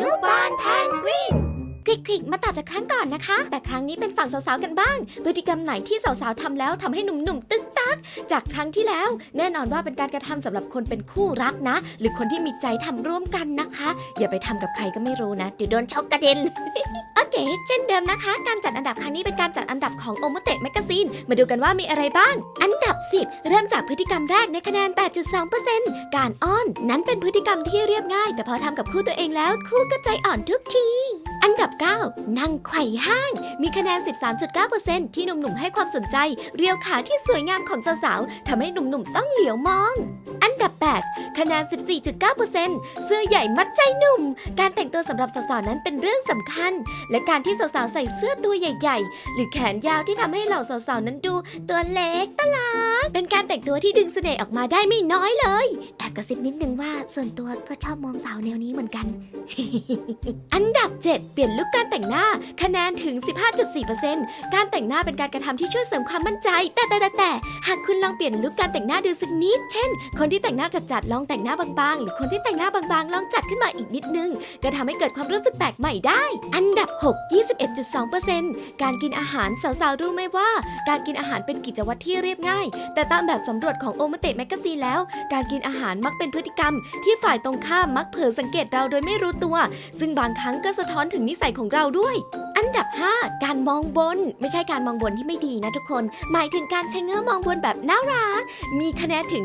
นุบาลแพนกวินกริกกริกมาต่อจากครั้งก่อนนะคะ แต่ครั้งนี้เป็นฝั่งสาวๆกันบ้าง พฤติกรรมไหนที่สาวๆทำแล้วทำให้หนุ่มๆตึกัก จากครั้งที่แล้ว แน่นอนว่าเป็นการกระทำสำหรับคนเป็นคู่รักนะ หรือคนที่มีใจทำร่วมกันนะคะ อย่าไปทำกับใครก็ไม่รู้นะเดี๋ยวโดนชกกระเด็นโอเคเช่นเดิมนะคะ การจัดอันดับครั้งนี้เป็นการจัดอันดับของโอมเตะแมกกาซีนมาดูกันว่ามีอะไรบ้าง อันดับ 10 เริ่มจากพฤติกรรมแรกในคะแนน 8.2%การอ้อน นั้นเป็นพฤติกรรมที่เรียบง่าย แต่พอทำกับคู่ตัวเองแล้ว คู่ก็ใจอ่อนทุกที นั่งไขว่ห้าง มีคะแนน 13.9%ที่หนุ่มๆให้ความสนใจ เรียวขาที่สวยงามของสาวๆทำให้หนุ่มๆต้องเหลียวมอง อันดับ 8 คะแนน 14.9%เสื้อใหญ่มัดใจหนุ่ม การแต่งตัวสำหรับสาวๆนั้นเป็นเรื่องสำคัญ และการที่สาวๆใส่เสื้อตัวใหญ่ ๆ หรือแขนยาวที่ทำให้เหล่าสาวๆนั้นดูตัวเล็กตลาด แต่งตัวที่ดึงเสน่ห์ออกมาได้ไม่น้อยเลย แอบกระซิบนิดนึงว่าส่วนตัวก็ชอบมองสาวแนวนี้เหมือนกัน อันดับ 7 เปลี่ยนลุคการแต่งหน้า คะแนนถึง 15.4%การแต่งหน้าเป็นการกระทำที่ช่วยเสริมความมั่นใจ แต่แต่แต่แต่หากคุณลองเปลี่ยนลุคการแต่งหน้าดูสักนิด เช่น คนที่แต่งหน้าจัดๆลองแต่งหน้าบางๆ หรือคนที่แต่งหน้าบางๆ ลองจัดขึ้นมาอีกนิดนึง ก็ทำให้เกิดความรู้สึกแปลกใหม่ได้ อันดับ 6 21.2%การกินอาหารสาวๆรู้ไหมว่า การกินอาหารเป็นกิจวัตรที่เรียบง่าย แต่ตามแบบสำรวจของโอมเตะแมกซีนแล้ว การกินอาหารมักเป็นพฤติกรรม ที่ฝ่ายตรงข้ามมักเผลอสังเกตเราโดยไม่รู้ตัว ซึ่งบางครั้งก็สะท้อนถึงนิสัยของเราด้วย อันดับ 5 การมองบน ไม่ใช่การมองบนที่ไม่ดีนะทุกคน หมายถึงการใช้เงื้อมองบนแบบน่ารัก มีคะแนนถึง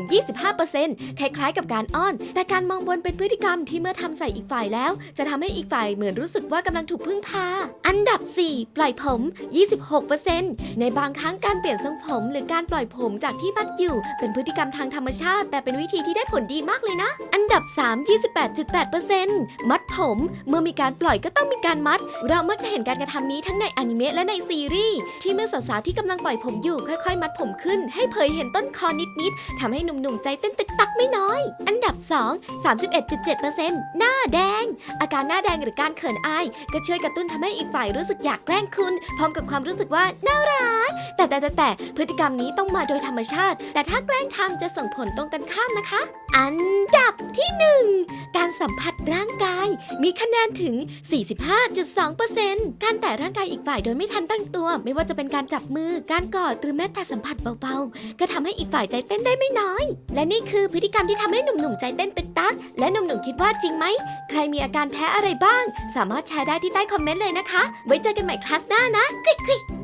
25%คล้ายๆ กับการอ้อน แต่การมองบนเป็นพฤติกรรมที่เมื่อทำใส่อีกฝ่ายแล้ว จะทำให้อีกฝ่ายเหมือนรู้สึกว่ากำลังถูกพึ่งพา อันดับ 4 ปล่อยผม 26%ในบางครั้งการเปลี่ยนทรงผมหรือการปล่อยผมจากที่มัดอยู่ เป็นพฤติกรรมทางธรรมชาติ แต่เป็นวิธีที่ได้ผลดีมากเลยนะ อันดับ 3 28.8%มัดผม เมื่อมีการปล่อยก็ต้องมีการมัด เรามักจะเห็นการกระทำนี้ทั้งในอนิเมะและในซีรีส์ที่เมื่อสาวๆที่กำลังปล่อยผมอยู่ค่อยๆ มัดผมขึ้น ให้เผยเห็นต้นคอนิดๆทำให้หนุ่มๆใจเต้นตึกตักไม่น้อย อันดับ 2 31.7%หน้าแดง อาการหน้าแดงหรือการเขินอาย ก็ช่วยกระตุ้นทำให้อีกฝ่ายรู้สึกอยากแกล้งคุณ พร้อมกับความรู้สึกว่าน่ารัก แต่แต่แต่แต่พฤติกรรมนี้ต้องมาโดยธรรมชาติ แต่ถ้าแกล้งทำจะส่งผลตรงกันข้ามนะคะ อันดับที่1การสัมผัสร่างกาย มีคะแนนถึง 45.2%การแตะร่างกายอีกฝ่ายโดยไม่ทันตั้งตัว ไม่ว่าจะเป็นการจับมือ การกอดหรือแม้แต่สัมผัสเบาๆ ก็ทำให้อีกฝ่ายใจเต้นได้ไม่น้อย และนี่คือพฤติกรรมที่ทำให้หนุ่มๆใจเต้นตึกตัก และหนุ่มๆคิดว่าจริงไหม ใครมีอาการแพ้อะไรบ้าง สามารถแชร์ได้ที่ใต้คอมเมนต์เลยนะคะ ไว้เจอกันใหม่คลาสหน้านะกริ๊กกริ๊ก